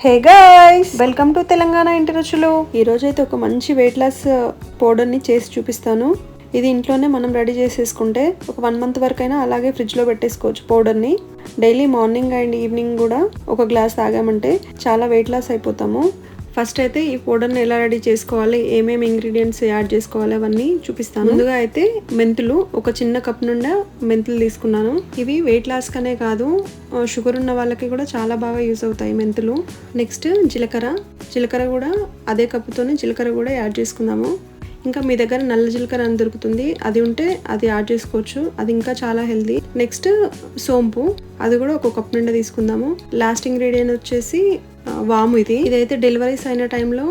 Hey guys welcome to Telangana ఇంటి రుచులు ఈరోజైతే ఒక మంచి వెయిట్ లాస్ పౌడర్ని చేసి చూపిస్తాను. ఇది ఇంట్లోనే మనం రెడీ చేసేసుకుంటే ఒక వన్ మంత్ వరకైనా అలాగే ఫ్రిడ్జ్లో పెట్టేసుకోవచ్చు పౌడర్ని డైలీ మార్నింగ్ అండ్ ఈవినింగ్ కూడా ఒక గ్లాస్ తాగామంటే చాలా వెయిట్ లాస్ అయిపోతాము. ఫస్ట్ అయితే ఈ పౌడర్ని ఎలా రెడీ చేసుకోవాలి? ఏమేమి ఇంగ్రీడియంట్స్ యాడ్ చేసుకోవాలి? అవన్నీ చూపిస్తాను. ముందుగా అయితే మెంతులు ఒక చిన్న కప్ నుండి మెంతులు తీసుకున్నాను. ఇవి వెయిట్ లాస్ కనే కాదు షుగర్ ఉన్న వాళ్ళకి కూడా చాలా బాగా యూస్ అవుతాయి మెంతులు. నెక్స్ట్ జీలకర్ర. జీలకర్ర కూడా అదే కప్పుతోనే జీలకర్ర కూడా యాడ్ చేసుకుందాము. ఇంకా మీ దగ్గర నల్ల జీలకర్ర అని దొరుకుతుంది. అది ఉంటే అది యాడ్ చేసుకోవచ్చు. అది ఇంకా చాలా హెల్దీ. నెక్స్ట్ సోంపు. అది కూడా ఒక కప్ నిండా తీసుకుందాము. లాస్ట్ ఇంగ్రీడియంట్ వచ్చేసి వాము ఇది. ఇదైతే డెలివరీస్ అయిన టైంలో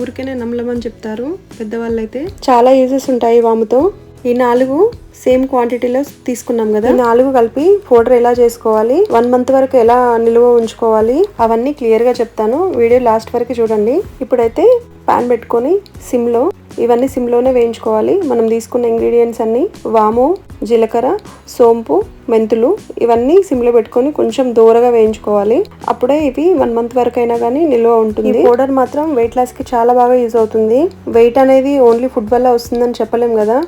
ఊరికేనే నమ్మలమని చెప్తారు. పెద్దవాళ్ళు అయితే చాలా యూజెస్ ఉంటాయి వాముతో. ఈ నాలుగు సేమ్ క్వాంటిటీలో తీసుకున్నాం కదా. నాలుగు కలిపి పౌడర్ ఎలా చేసుకోవాలి? వన్ మంత్ వరకు ఎలా నిల్వ ఉంచుకోవాలి? అవన్నీ క్లియర్గా చెప్తాను. వీడియో లాస్ట్ వరకు చూడండి. ఇప్పుడైతే ప్యాన్ పెట్టుకొని సిమ్లో ఇవన్నీ సిమ్లోనే వేయించుకోవాలి. మనం తీసుకున్న ఇంగ్రీడియంట్స్ అన్ని వాము జీలకర్ర సోంపు మెంతులు ఇవన్నీ సిమ్లో పెట్టుకొని కొంచెం దూరగా వేయించుకోవాలి. అప్పుడే ఇవి వన్ మంత్ వరకు అయినా కానీ నిల్వ ఉంటుంది. పౌడర్ మాత్రం వెయిట్ లాస్కి చాలా బాగా యూజ్ అవుతుంది. వెయిట్ అనేది ఓన్లీ ఫుడ్ వల్ల వస్తుందని చెప్పలేం కదా.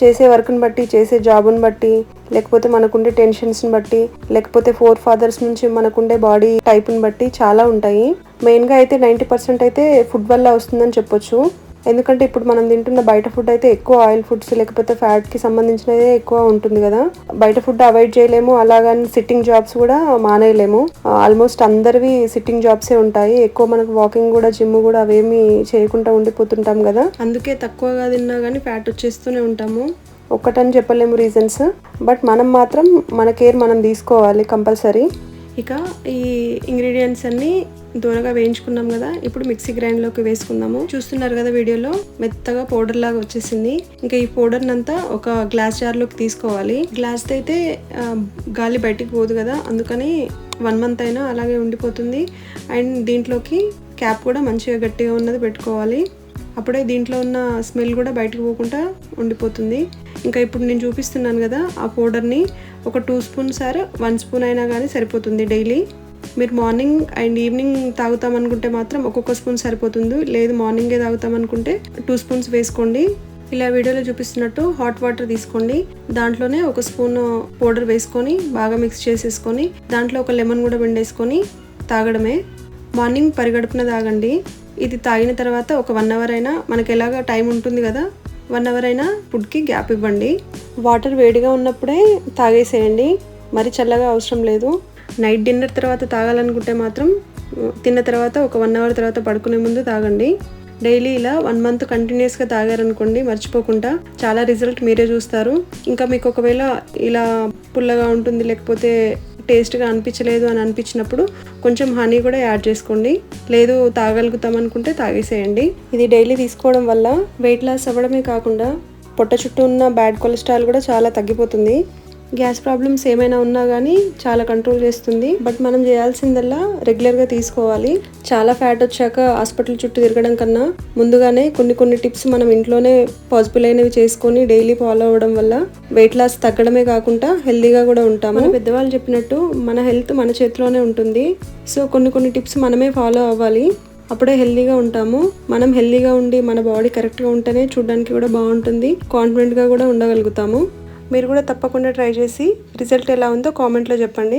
చేసే వర్క్ని బట్టి చేసే జాబ్ని బట్టి లేకపోతే మనకుండే టెన్షన్స్ని బట్టి లేకపోతే ఫోర్ ఫాదర్స్ నుంచి మనకుండే బాడీ టైప్ని బట్టి చాలా ఉంటాయి. మెయిన్గా అయితే నైంటీ పర్సెంట్ అయితే ఫుడ్ వల్ల వస్తుందని చెప్పొచ్చు. ఎందుకంటే ఇప్పుడు మనం తింటున్న బయట ఫుడ్ అయితే ఎక్కువ ఆయిల్ ఫుడ్స్ లేకపోతే ఫ్యాట్కి సంబంధించినదే ఎక్కువ ఉంటుంది కదా. బయట ఫుడ్ అవాయిడ్ చేయలేము అలాగని సిట్టింగ్ జాబ్స్ కూడా మానేయలేము. ఆల్మోస్ట్ అందరివి సిట్టింగ్ జాబ్సే ఉంటాయి. ఎక్కువ మనకు వాకింగ్ కూడా జిమ్ కూడా అవేమి చేయకుండా ఉండిపోతుంటాం కదా. అందుకే తక్కువగా తిన్నా కానీ ఫ్యాట్ వచ్చేస్తూనే ఉంటాము. ఒక్కటని చెప్పలేము రీజన్స్ బట్ మనం మాత్రం మన కేర్ మనం తీసుకోవాలి కంపల్సరీ ఇక ఈ ఇంగ్రీడియంట్స్ అన్ని దూరగా వేయించుకున్నాం కదా ఇప్పుడు మిక్సీ గ్రైండ్లోకి వేసుకుందాము. చూస్తున్నారు కదా వీడియోలో మెత్తగా పౌడర్ లాగా వచ్చేసింది. ఇంకా ఈ పౌడర్ అంతా ఒక గ్లాస్ జార్లోకి తీసుకోవాలి. గ్లాస్ అయితే గాలి బయటికి పోదు కదా అందుకని వన్ మంత్ అయినా అలాగే ఉండిపోతుంది. అండ్ దీంట్లోకి క్యాప్ కూడా మంచిగా గట్టిగా ఉన్నది పెట్టుకోవాలి. అప్పుడే దీంట్లో ఉన్న స్మెల్ కూడా బయటకు పోకుండా ఉండిపోతుంది. ఇంకా ఇప్పుడు నేను చూపిస్తున్నాను కదా ఆ పౌడర్ని. ఒక two spoon sir one spoon అయినా కానీ సరిపోతుంది డైలీ. మీరు మార్నింగ్ అండ్ ఈవినింగ్ తాగుతామనుకుంటే మాత్రం ఒక్కొక్క స్పూన్ సరిపోతుంది. లేదు మార్నింగే తాగుతామనుకుంటే టూ స్పూన్స్ వేసుకోండి. ఇలా వీడియోలో చూపిస్తున్నట్టు హాట్ వాటర్ తీసుకోండి. దాంట్లోనే ఒక స్పూన్ పౌడర్ వేసుకొని బాగా మిక్స్ చేసేసుకొని దాంట్లో ఒక లెమన్ కూడా పిండేసుకొని తాగడమే. మార్నింగ్ పరిగడుపున తాగండి. ఇది తాగిన తర్వాత ఒక వన్ అవర్ అయినా మనకి ఎలాగ టైం ఉంటుంది కదా వన్ అవర్ అయినా ఫుడ్కి గ్యాప్ ఇవ్వండి. వాటర్ వేడిగా ఉన్నప్పుడే తాగేసేయండి. మరి చల్లగా అవసరం లేదు. నైట్ డిన్నర్ తర్వాత తాగాలనుకుంటే మాత్రం తిన్న తర్వాత ఒక వన్ అవర్ తర్వాత పడుకునే ముందు తాగండి. డైలీ ఇలా వన్ మంత్ కంటిన్యూస్గా తాగారనుకోండి మర్చిపోకుండా చాలా రిజల్ట్ మీరే చూస్తారు. ఇంకా మీకు ఒకవేళ ఇలా పుల్లగా ఉంటుంది లేకపోతే టేస్ట్గా అనిపించలేదు అని అనిపించినప్పుడు కొంచెం హనీ కూడా యాడ్ చేసుకోండి. లేదు తాగలుగుతాం అనుకుంటే తాగేసేయండి. ఇది డైలీ తీసుకోవడం వల్ల వెయిట్ లాస్ అవ్వడమే కాకుండా పొట్ట చుట్టూ ఉన్న బ్యాడ్ కొలెస్ట్రాల్ కూడా చాలా తగ్గిపోతుంది. గ్యాస్ ప్రాబ్లమ్స్ ఏమైనా ఉన్నా కానీ చాలా కంట్రోల్ చేస్తుంది. బట్ మనం చేయాల్సిందల్లా రెగ్యులర్గా తీసుకోవాలి. చాలా ఫ్యాట్ వచ్చాక హాస్పిటల్ చుట్టూ తిరగడం కన్నా ముందుగానే కొన్ని కొన్ని టిప్స్ మనం ఇంట్లోనే పాసిబుల్ అయినవి చేసుకొని డైలీ ఫాలో అవ్వడం వల్ల వెయిట్ లాస్ తగ్గడమే కాకుండా హెల్దీగా కూడా ఉంటాము. మన పెద్దవాళ్ళు చెప్పినట్టు మన హెల్త్ మన చేతిలోనే ఉంటుంది. సో కొన్ని కొన్ని టిప్స్ మనమే ఫాలో అవ్వాలి. అప్పుడే హెల్దీగా ఉంటాము. మనం హెల్దీగా ఉండి మన బాడీ కరెక్ట్గా ఉంటేనే చూడడానికి కూడా బాగుంటుంది. కాన్ఫిడెంట్గా కూడా ఉండగలుగుతాము. మీరు కూడా తప్పకుండా ట్రై చేసి రిజల్ట్ ఎలా ఉందో కామెంట్లో చెప్పండి.